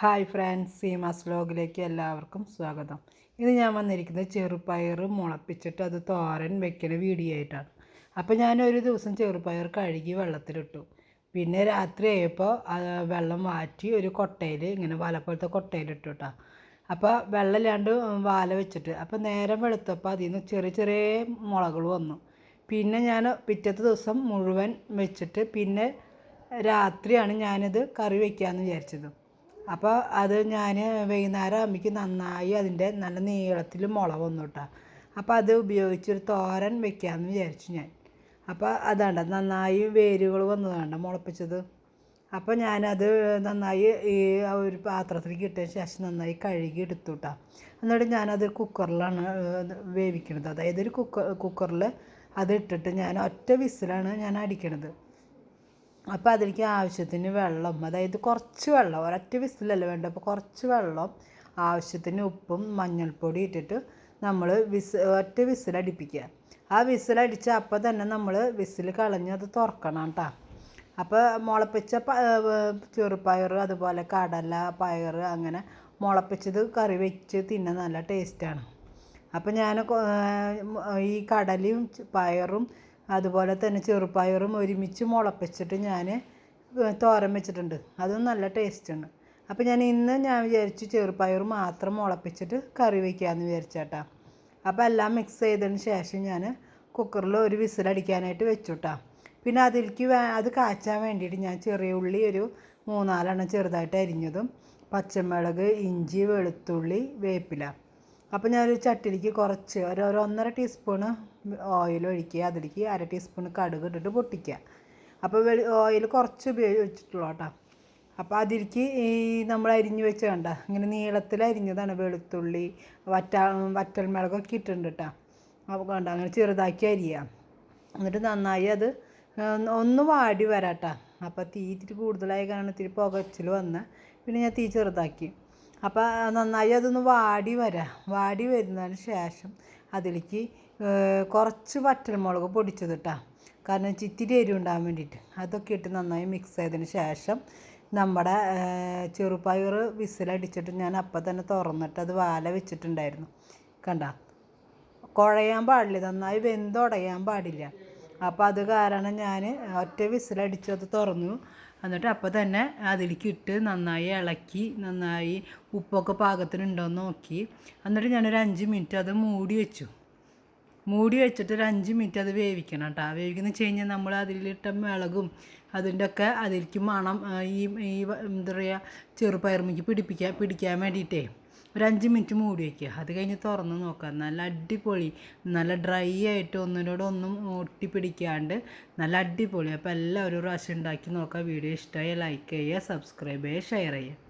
Hi friends Seemas വ്ലോഗിലേക്ക് എല്ലാവർക്കും സ്വാഗതം. ഇന്ന് ഞാൻ വന്നിരിക്കുന്നത് ചെറുപയർ മുളപ്പിച്ചിട്ട് അത് തോരൻ വെക്കുന്ന വീഡിയോ ആയിട്ടാണ്. അപ്പോൾ ഞാനൊരു ദിവസം ചെറുപയർ കഴുകി വെള്ളത്തിലിട്ടു. പിന്നെ രാത്രി ആയപ്പോൾ വെള്ളം മാറ്റി ഒരു കൊട്ടയിൽ ഇങ്ങനെ വലപ്പോലത്തെ കൊട്ടയിലിട്ടു കേട്ടോ അപ്പോൾ വെള്ളമില്ലാണ്ട് വാല വെച്ചിട്ട് അപ്പോൾ നേരം വെളുത്തപ്പോൾ അതിൽ നിന്ന് ചെറിയ ചെറിയ മുളകൾ വന്നു. പിന്നെ ഞാൻ പിറ്റത്തെ ദിവസം മുഴുവൻ വെച്ചിട്ട് പിന്നെ രാത്രിയാണ് ഞാനിത് കറി വയ്ക്കാമെന്ന് വിചാരിച്ചത്. അപ്പോൾ അത് ഞാൻ വൈകുന്നേരം അമ്മയ്ക്ക് നന്നായി അതിന്റെ നല്ല നീളത്തിൽ മുള വന്നു കേട്ടോ അപ്പോൾ അത് ഉപയോഗിച്ചൊരു തോരൻ വെക്കാമെന്ന് വിചാരിച്ചു ഞാൻ. അപ്പോൾ അതാണ്ട നന്നായി വേരുകൾ വന്നതാണ്ട മുളപ്പിച്ചത്. അപ്പോൾ ഞാനത് നന്നായി ഈ ഒരു പാത്രത്തിലേക്ക് ഇട്ടതിന് ശേഷം നന്നായി കഴുകി എടുത്തു കേട്ടോ എന്നിട്ട് ഞാനത് കുക്കറിലാണ് വേവിക്കുന്നത് അതായത് ഒരു കുക്കർ കുക്കറിൽ അത് ഇട്ടിട്ട് ഞാൻ ഒറ്റ വിസിലാണ് ഞാൻ അടിക്കണത്. അപ്പോൾ അതിലേക്ക് ആവശ്യത്തിന് വെള്ളം. അതായത് കുറച്ച് വെള്ളം ഒരൊറ്റ വിസിലല്ല വേണ്ട അപ്പോൾ കുറച്ച് വെള്ളം ആവശ്യത്തിന് ഉപ്പും മഞ്ഞൾപ്പൊടി ഇട്ടിട്ട് നമ്മൾ വിസ് ഒറ്റ വിസിലടിപ്പിക്കുക. ആ വിസിലടിച്ച അപ്പോൾ തന്നെ നമ്മൾ വിസിൽ കളഞ്ഞ് അത് തുറക്കണം കേട്ടോ. അപ്പോൾ മുളപ്പിച്ച ചെറുപയർ അതുപോലെ കടല പയർ അങ്ങനെ മുളപ്പിച്ചത് കറി വെച്ച് തിന്നാൻ നല്ല ടേസ്റ്റാണ്. അപ്പോൾ ഞാൻ ഈ കടലയും പയറും അതുപോലെ തന്നെ ചെറുപയറും ഒരുമിച്ച് മുളപ്പിച്ചിട്ട് ഞാൻ തോരൻ വെച്ചിട്ടുണ്ട്. അതും നല്ല ടേസ്റ്റാണ് അപ്പോൾ ഞാൻ ഇന്ന് ഞാൻ വിചാരിച്ചു ചെറുപയർ മാത്രം മുളപ്പിച്ചിട്ട് കറി വയ്ക്കാമെന്ന് വിചാരിച്ചേട്ടാ. അപ്പോൾ എല്ലാം മിക്സ് ചെയ്തതിന് ശേഷം ഞാൻ കുക്കറിൽ ഒരു വിസിലടിക്കാനായിട്ട് വെച്ചുട്ടാ. പിന്നെ അതിലേക്ക് അത് കാച്ചാൻ വേണ്ടിയിട്ട് ഞാൻ ചെറിയ ഉള്ളി ഒരു മൂന്നാലെണ്ണം ചെറുതായിട്ട് അരിഞ്ഞതും പച്ചമുളക് ഇഞ്ചി വെളുത്തുള്ളി വേപ്പില. അപ്പോൾ ഞാനൊരു ചട്ടിയിലേക്ക് കുറച്ച് ഒരു ഒരു ഒന്നര ടീസ്പൂണ് ഓയിൽ ഒഴിക്കുക. അതിലേക്ക് അര ടീസ്പൂൺ കടുക് ഇട്ടിട്ട് പൊട്ടിക്കുക. അപ്പോൾ വെളി ഓയിൽ കുറച്ച് ഉപയോഗിച്ചിട്ടുള്ളൂ കേട്ടോ. അപ്പോൾ അതിലേക്ക് ഈ നമ്മൾ അരിഞ്ഞ് വെച്ച കണ്ട? ഇങ്ങനെ നീളത്തിൽ അരിഞ്ഞതാണ് വെളുത്തുള്ളി വറ്റ വറ്റൽമുളകൊക്കെ ഇട്ടിട്ടുണ്ട് കേട്ടോ. അപ്പോൾ കണ്ട? അങ്ങനെ ചെറുതാക്കി അരിയുക. എന്നിട്ട് നന്നായി അത് ഒന്ന് വാടി വരാട്ടാ അപ്പോൾ തീ ഇത്തിരി കൂടുതലായി കാരണം ഇത്തിരി പുകച്ചിൽ വന്ന് പിന്നെ ഞാൻ തീ ചെറുതാക്കി. അപ്പോൾ നന്നായി അതൊന്ന് വാടി വരാം. വാടി വരുന്നതിന് ശേഷം അതിലേക്ക് കുറച്ച് വറ്റൽമുളക് പൊടിച്ചത് ഇട്ടാ. കാരണം ഇത്തിരി എരിവ് ഉണ്ടാകാൻ വേണ്ടിയിട്ട്. അതൊക്കെ ഇട്ട് നന്നായി മിക്സ് ചെയ്തതിന് ശേഷം നമ്മുടെ ചെറുപയർ വിസിലടിച്ചിട്ട് ഞാൻ അപ്പം തന്നെ തുറന്നിട്ട് അത് വാല വെച്ചിട്ടുണ്ടായിരുന്നു. കണ്ട? കുഴയാൻ പാടില്ല. നന്നായി വെന്തുടയാൻ പാടില്ല. അപ്പോൾ അത് കാരണം ഞാൻ ഒറ്റ വിസിലടിച്ചു അത് തുറന്നു. എന്നിട്ട് അപ്പോൾ തന്നെ അതിലേക്ക് ഇട്ട് നന്നായി ഇളക്കി നന്നായി ഉപ്പൊക്കെ പാകത്തിനുണ്ടോയെന്ന് നോക്കി. എന്നിട്ട് ഞാനൊരു അഞ്ച് മിനിറ്റ് അത് മൂടി വെച്ചു. മൂടി വെച്ചിട്ട് ഒരു അഞ്ച് മിനിറ്റ് അത് വേവിക്കണം കേട്ടോ. വേവിക്കുന്ന വെച്ച് കഴിഞ്ഞാൽ നമ്മൾ അതിലിട്ട മിളകും അതിന്റെ ഒക്കെ അതിലേക്ക് മണം ഈ ഈ എന്താ പറയുക ചെറുപയർമിക്ക് പിടിപ്പിക്കാൻ പിടിക്കാൻ വേണ്ടിയിട്ടേ ഒരു അഞ്ച് മിനിറ്റ് മൂടി വയ്ക്കുക അത് കഴിഞ്ഞ് തുറന്ന് നോക്കുക. നല്ല അടിപൊളി നല്ല ഡ്രൈ ആയിട്ട് ഒന്നിനോട് ഒന്നും ഒട്ടി പിടിക്കാണ്ട് നല്ല അടിപൊളി. അപ്പോൾ എല്ലാവരും പ്രാവശ്യം ഉണ്ടാക്കി നോക്കുക. വീഡിയോ ഇഷ്ടമായി ലൈക്ക് ചെയ്യുക സബ്സ്ക്രൈബ് ചെയ്യുക ഷെയർ ചെയ്യുക.